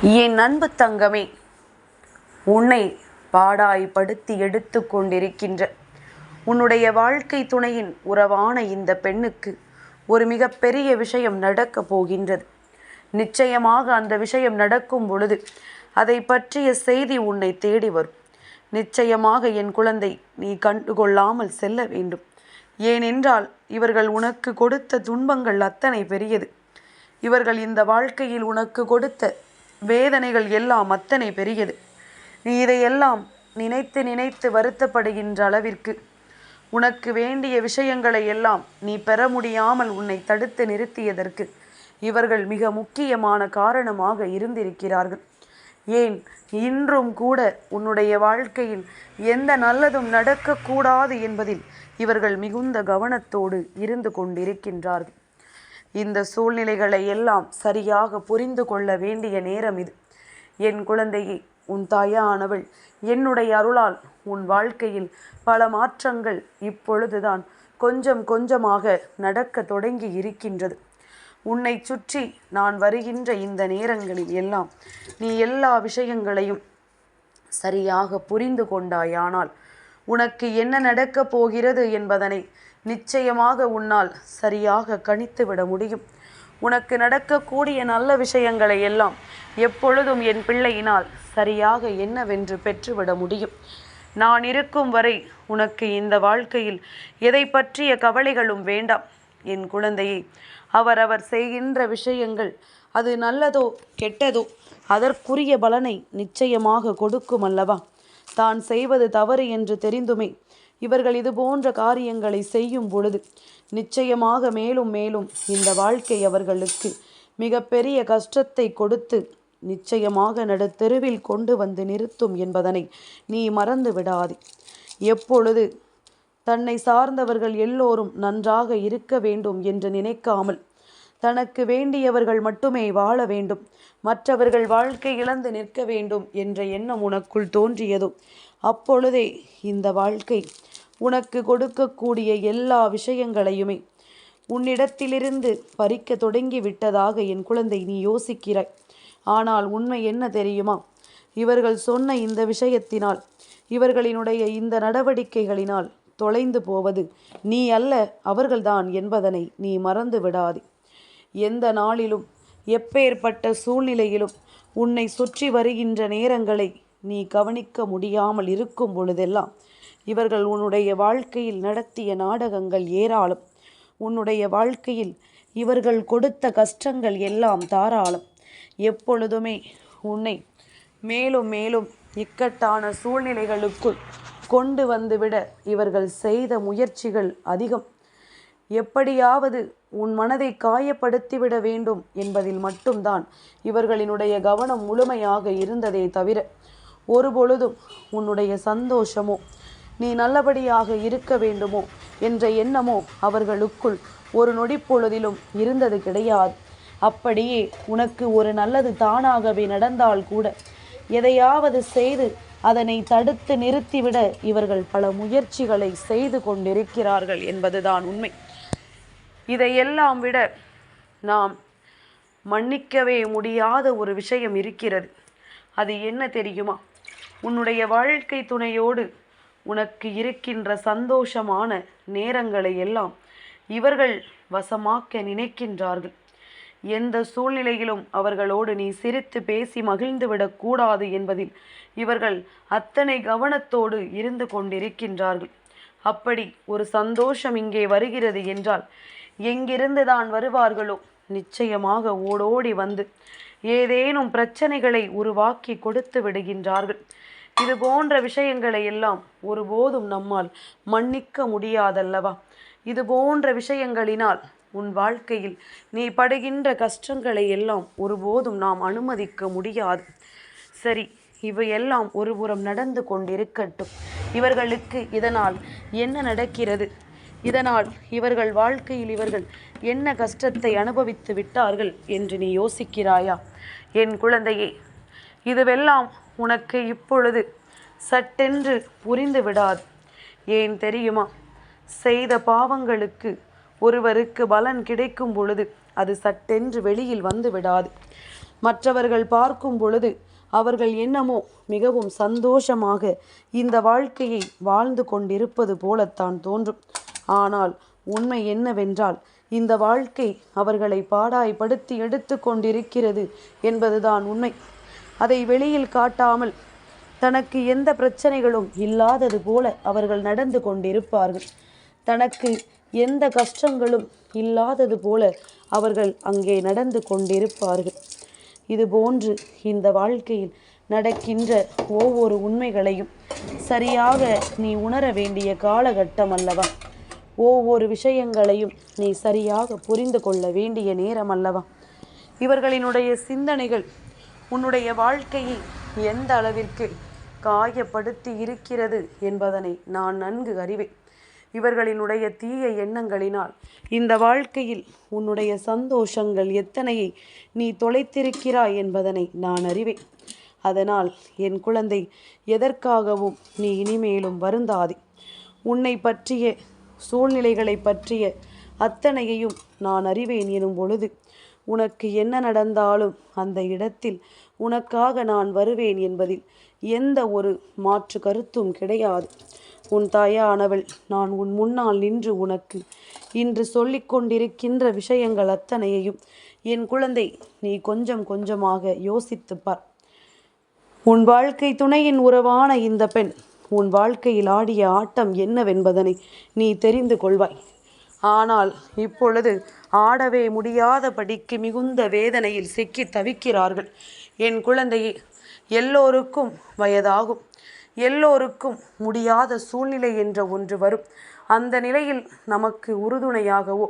என் அன்பு தங்கமே உன்னை பாடாய்படுத்தி எடுத்து கொண்டிருக்கின்ற உன்னுடைய வாழ்க்கை துணையின் உறவான இந்த பெண்ணுக்கு ஒரு மிகப்பெரிய விஷயம் நடக்கப் போகின்றது. நிச்சயமாக அந்த விஷயம் நடக்கும் பொழுது அதை பற்றிய செய்தி உன்னை தேடி வரும். நிச்சயமாக என் குழந்தை நீ கண்டுகொள்ளாமல் செல்ல வேண்டும். ஏனென்றால் இவர்கள் உனக்கு கொடுத்த துன்பங்கள் அத்தனை பெரியது. இவர்கள் இந்த வாழ்க்கையில் உனக்கு கொடுத்த வேதனைகள் எல்லாம் அத்தனை பெரியது நீ இதையெல்லாம் நினைத்து நினைத்து வருத்தப்படுகின்ற அளவிற்கு உனக்கு வேண்டிய விஷயங்களை எல்லாம் நீ பெற முடியாமல் உன்னை தடுத்து நிறுத்தியதற்கு இவர்கள் மிக முக்கியமான காரணமாக இருந்திருக்கிறார்கள். ஏன்? இன்றும் கூட உன்னுடைய வாழ்க்கையில் எந்த நல்லதும் நடக்கக்கூடாது என்பதில் இவர்கள் மிகுந்த கவனத்தோடு இருந்து கொண்டிருக்கின்றார்கள். இந்த சூழ்நிலைகளை எல்லாம் சரியாக புரிந்து கொள்ள வேண்டிய நேரம் இது. என் குழந்தையை உன் தாயானவள் என்னுடைய அருளால் உன் வாழ்க்கையில் பல மாற்றங்கள் இப்பொழுதுதான் கொஞ்சம் கொஞ்சமாக நடக்க தொடங்கி இருக்கின்றது. உன்னை சுற்றி நான் வருகின்ற இந்த நேரங்களில் எல்லாம் நீ எல்லா விஷயங்களையும் சரியாக புரிந்து கொண்டாயானால் உனக்கு என்ன நடக்கப் போகிறது என்பதனை நிச்சயமாக உன்னால் சரியாக கணித்து விட முடியும். உனக்கு நடக்கக்கூடிய நல்ல விஷயங்களை எல்லாம் எப்பொழுதும் என் பிள்ளையினால் சரியாக என்னவென்று பெற்றுவிட முடியும். நான் இருக்கும் வரை உனக்கு இந்த வாழ்க்கையில் எதை பற்றிய கவலைகளும் வேண்டாம். என் குழந்தையை அவரவர் செய்கின்ற விஷயங்கள் அது நல்லதோ கெட்டதோ அதற்குரிய பலனை நிச்சயமாக கொடுக்கும் அல்லவா? தான் செய்வது தவறு என்று தெரிந்துமே இவர்கள் இது போன்ற காரியங்களை செய்யும் பொழுது நிச்சயமாக மேலும் மேலும் இந்த வாழ்க்கை அவர்களுக்கு மிகப்பெரிய கஷ்டத்தை கொடுத்து நிச்சயமாக நடுத்தெருவில் கொண்டு வந்து நிறுத்தும் என்பதனை நீ மறந்து விடாதே. எப்பொழுது தன்னை சார்ந்தவர்கள் எல்லோரும் நன்றாக இருக்க வேண்டும் என்று நினைக்காமல் தனக்கு வேண்டியவர்கள் மட்டுமே வாழ வேண்டும். மற்றவர்கள் வாழ்க்கை இழந்து நிற்க வேண்டும் என்ற எண்ணம் உனக்குள் தோன்றியதோ. அப்பொழுதே இந்த வாழ்க்கை உனக்கு கொடுக்கக்கூடிய எல்லா விஷயங்களையுமே உன்னிடத்திலிருந்து பறிக்க தொடங்கி விட்டதாக என் குழந்தை நீ யோசிக்கிறாய். ஆனால் உண்மை என்ன தெரியுமா? இவர்கள் சொன்ன இந்த விஷயத்தினால் இவர்களினுடைய இந்த நடவடிக்கைகளினால் தொலைந்து போவது நீ அல்ல அவர்கள்தான் என்பதனை நீ மறந்து விடாதே எந்த நாளிலும் எப்பேற்பட்ட சூழ்நிலையிலும் உன்னை சுற்றி வருகின்ற நேரங்களை நீ கவனிக்க முடியாமல் இருக்கும் பொழுதெல்லாம் இவர்கள் உன்னுடைய வாழ்க்கையில் நடத்திய நாடகங்கள் ஏராளம். உன்னுடைய வாழ்க்கையில் இவர்கள் கொடுத்த கஷ்டங்கள் எல்லாம் தாராளம். எப்பொழுதுமே உன்னை மேலும் மேலும் இக்கட்டான சூழ்நிலைகளுக்குள் கொண்டு வந்துவிட இவர்கள் செய்த முயற்சிகள் அதிகம். எப்படியாவது உன் மனதை காயப்படுத்திவிட வேண்டும் என்பதில் மட்டும்தான் இவர்களினுடைய கவனம் முழுமையாக இருந்ததே தவிர ஒருபொழுதும் உன்னுடைய சந்தோஷமோ நீ நல்லபடியாக இருக்க வேண்டுமோ என்ற எண்ணமோ அவர்களுக்குள் ஒரு நொடி பொழுதிலும் இருந்தது கிடையாது. அப்படியே உனக்கு ஒரு நல்லது தானாகவே நடந்தால் கூட எதையாவது செய்து அதனை தடுத்து நிறுத்திவிட இவர்கள் பல முயற்சிகளை செய்து கொண்டிருக்கிறார்கள் என்பதுதான் உண்மை. இதையெல்லாம் விட நாம் மன்னிக்கவே முடியாத ஒரு விஷயம் இருக்கிறது. அது என்ன தெரியுமா? உன்னுடைய வாழ்க்கை துணையோடு உனக்கு இருக்கின்ற சந்தோஷமான நேரங்களை எல்லாம் இவர்கள் வசமாக்க நினைக்கின்றார்கள். எந்த சூழ்நிலையிலும் அவர்களோடு நீ சிரித்து பேசி மகிழ்ந்து விடக்கூடாது என்பதில் இவர்கள் அத்தனை கவனத்தோடு இருந்து கொண்டிருக்கின்றார்கள். அப்படி ஒரு சந்தோஷம் இங்கே வருகிறது என்றால் எங்கிருந்து தான் வருவார்களோ? நிச்சயமாக ஓடோடி வந்து ஏதேனும் பிரச்சனைகளை உருவாக்கி கொடுத்து விடுகின்றார்கள். இது போன்ற விஷயங்களை எல்லாம் ஒருபோதும் நம்மால் மன்னிக்க முடியாதல்லவா? இது போன்ற விஷயங்களினால் உன் வாழ்க்கையில் நீ படுகின்ற கஷ்டங்களை எல்லாம் ஒருபோதும் நாம் அனுமதிக்க முடியாது. சரி இவையெல்லாம் ஒருபுறம் நடந்து கொண்டிருக்கட்டும். இவர்களுக்கு இதனால் என்ன நடக்கிறது? இதனால் இவர்கள் வாழ்க்கையில் இவர்கள் என்ன கஷ்டத்தை அனுபவித்து விட்டார்கள் என்று நீ யோசிக்கிறாயா? என் குழந்தையே இதுவெல்லாம் உனக்கு இப்பொழுது சட்டென்று புரிந்து விடாது. ஏன் தெரியுமா? செய்த பாவங்களுக்கு ஒருவருக்கு பலன் கிடைக்கும் பொழுது அது சட்டென்று வெளியில் வந்து விடாது. மற்றவர்கள் பார்க்கும் பொழுது அவர்கள் என்னமோ மிகவும் சந்தோஷமாக இந்த வாழ்க்கையை வாழ்ந்து கொண்டிருப்பது போலத்தான் தோன்றும். ஆனால் உண்மை என்னவென்றால் இந்த வாழ்க்கை அவர்களை பாடாய்படுத்தி எடுத்து கொண்டிருக்கிறது என்பதுதான் உண்மை. அதை வெளியில் காட்டாமல் தனக்கு எந்த பிரச்சனைகளும் இல்லாதது போல அவர்கள் நடந்து கொண்டிருப்பார்கள். தனக்கு எந்த கஷ்டங்களும் இல்லாதது போல அவர்கள் அங்கே நடந்து கொண்டிருப்பார்கள். இதுபோன்று இந்த வாழ்க்கையில் நடக்கின்ற ஒவ்வொரு உண்மைகளையும் சரியாக நீ உணர வேண்டிய காலகட்டம் அல்லவா? ஒவ்வொரு விஷயங்களையும் நீ சரியாக புரிந்து கொள்ள வேண்டிய நேரம் அல்லவா? இவர்களினுடைய சிந்தனைகள் உன்னுடைய வாழ்க்கையை எந்த அளவிற்கு காயப்படுத்தி இருக்கிறது என்பதனை நான் நன்கு அறிவேன். இவர்களினுடைய தீய எண்ணங்களினால் இந்த வாழ்க்கையில் உன்னுடைய சந்தோஷங்கள் எத்தனையை நீ தொலைத்திருக்கிறாய் என்பதனை நான் அறிவேன். அதனால் என் குழந்தை எதற்காகவும் நீ இனிமேலும் வருந்தாதே. உன்னை பற்றிய சூழ்நிலைகளை பற்றிய அத்தனையையும் நான் அறிவேன் எனும் பொழுது உனக்கு என்ன நடந்தாலும் அந்த இடத்தில் உனக்காக நான் வருவேன் என்பதில் எந்த ஒரு மாற்று கருத்தும் கிடையாது. உன் தாயானவள் நான் உன் முன்னால் நின்று உனக்கு இன்று சொல்லிக் கொண்டிருக்கின்ற விஷயங்கள் அத்தனையையும் என் குழந்தை நீ கொஞ்சம் கொஞ்சமாக யோசித்துப்பார் உன் வாழ்க்கை துணையின் உறவான இந்த பெண் உன் வாழ்க்கையில் ஆடிய ஆட்டம் என்னவென்பதனை நீ தெரிந்து கொள்வாய். ஆனால் இப்பொழுது ஆடவே முடியாதபடிக்கு மிகுந்த வேதனையில் சிக்கி தவிக்கிறார்கள். என் குழந்தையே எல்லோருக்கும் வயதாகும். எல்லோருக்கும் முடியாத சூழ்நிலை என்ற ஒன்று வரும். அந்த நிலையில் நமக்கு உறுதுணையாகவோ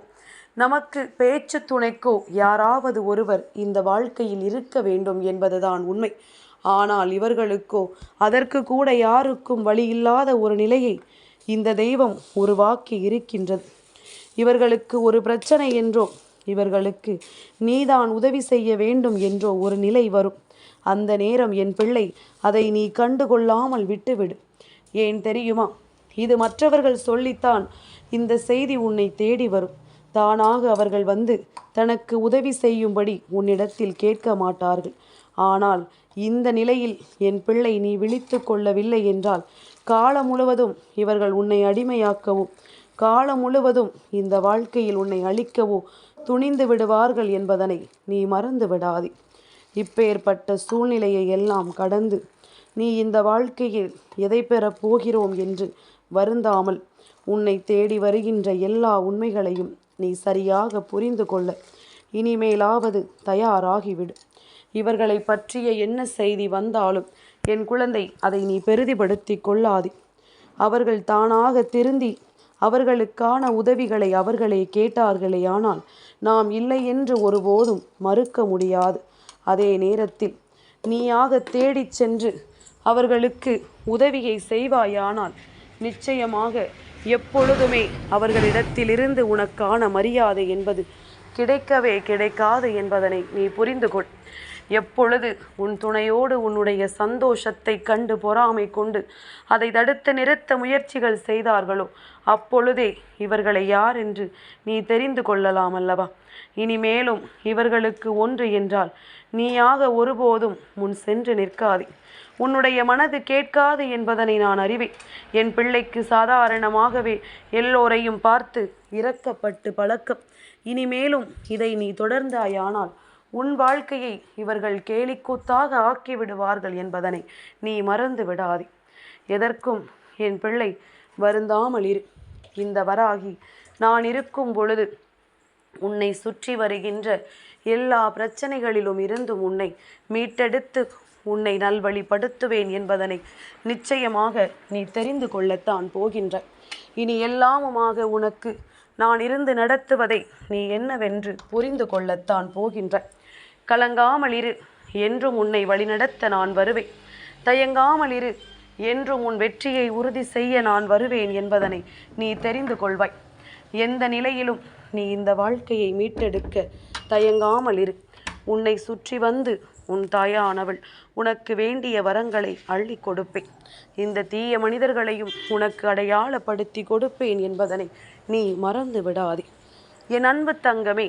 நமக்கு பேச்சு துணைக்கோ யாராவது ஒருவர் இந்த வாழ்க்கையில் இருக்க வேண்டும் என்பதுதான் உண்மை. ஆனால் இவர்களுக்கோ அதற்கு கூட யாருக்கும் வழியில்லாத ஒரு நிலையை இந்த தெய்வம் உருவாக்கி இருக்கின்றது. இவர்களுக்கு ஒரு பிரச்சனை என்றோ இவர்களுக்கு நீதான் உதவி செய்ய வேண்டும் என்றோ ஒரு நிலை வரும். அந்த நேரம் என் பிள்ளை அதை நீ கண்டு கொள்ளாமல் விட்டுவிடு. ஏன் தெரியுமா? இது மற்றவர்கள் சொல்லித்தான் இந்த செய்தி உன்னை தேடி வரும். தானாக அவர்கள் வந்து தனக்கு உதவி செய்யும்படி உன்னிடத்தில் கேட்க மாட்டார்கள். ஆனால் இந்த நிலையில் என் பிள்ளை நீ விழித்து கொள்ளவில்லை என்றால் காலம் முழுவதும் இவர்கள் உன்னை அடிமையாக்கவும் காலம் முழுவதும் இந்த வாழ்க்கையில் உன்னை அழிக்கவோ துணிந்து விடுவார்கள் என்பதனை நீ மறந்து விடாதே. இப்பேற்பட்ட சூழ்நிலையை எல்லாம் கடந்து நீ இந்த வாழ்க்கையில் எதை பெறப் போகிறோம் என்று வருந்தாமல் உன்னை தேடி வருகின்ற எல்லா உண்மைகளையும் நீ சரியாக புரிந்து கொள்ள இனிமேலாவது தயாராகிவிடு. இவர்களை பற்றிய என்ன செய்தி வந்தாலும் என் குழந்தை அதை நீ பெருதிப்படுத்தி கொள்ளாதே. அவர்கள் தானாக திருந்தி அவர்களுக்கான உதவிகளை அவர்களே கேட்டார்களே ஆனால் நாம் இல்லை என்று ஒருபோதும் மறுக்க முடியாது. அதே நேரத்தில் நீயாக தேடிச் சென்று அவர்களுக்கு உதவியை செய்வாயானால் நிச்சயமாக எப்பொழுதுமே அவர்களிடத்திலிருந்து உனக்கான மரியாதை என்பது கிடைக்கவே கிடைக்காது என்பதனை நீ புரிந்து கொள் எப்பொழுது உன் துணையோடு உன்னுடைய சந்தோஷத்தை கண்டு பொறாமை கொண்டு அதை தடுத்து நிறுத்த முயற்சிகள் செய்தார்களோ அப்பொழுதே இவர்களை யார் என்று நீ தெரிந்து கொள்ளலாம் அல்லவா? இனிமேலும் இவர்களுக்கு ஒன்று என்றால் நீயாக ஒருபோதும் முன் சென்று நிற்காதே. உன்னுடைய மனது கேட்காது என்பதனை நான் அறிவேன். என் பிள்ளைக்கு சாதாரணமாகவே எல்லோரையும் பார்த்து இறக்கப்பட்டு பழக்கம். இனிமேலும் இதை நீ தொடர்ந்தாயானால் உன் வாழ்க்கையை இவர்கள் கேலிக்கூத்தாக ஆக்கி விடுவார்கள் என்பதனை நீ மறந்து விடாதே. எதற்கும் என் பிள்ளை வருந்தாமல் இரு. இந்த வராகி நான் இருக்கும் பொழுது உன்னை சுற்றி வருகின்ற எல்லா பிரச்சனைகளிலும் இருந்தும் உன்னை மீட்டெடுத்து உன்னை நல்வழிப்படுத்துவேன் என்பதனை நிச்சயமாக நீ தெரிந்து கொள்ளத்தான் போகின்ற. இனி எல்லாமுமாக உனக்கு நான் இருந்து நடத்துவதை நீ என்னவென்று புரிந்து கொள்ளத்தான் போகின்ற. கலங்காமல் இரு என்றும் உன்னை வழிநடத்த நான் வருவேன். தயங்காமல் இரு என்றும் உன் வெற்றியை உறுதி செய்ய நான் வருவேன் என்பதனை நீ தெரிந்து கொள்வாய். எந்த நிலையிலும் நீ இந்த வாழ்க்கையை மீட்டெடுக்க தயங்காமல் இரு. உன்னை சுற்றி வந்து உன் தாயானவள் உனக்கு வேண்டிய வரங்களை அள்ளி கொடுப்பேன். இந்த தீய மனிதர்களையும் உனக்கு அடையாளப்படுத்தி கொடுப்பேன் என்பதனை நீ மறந்து விடாதே என் அன்பு தங்கமே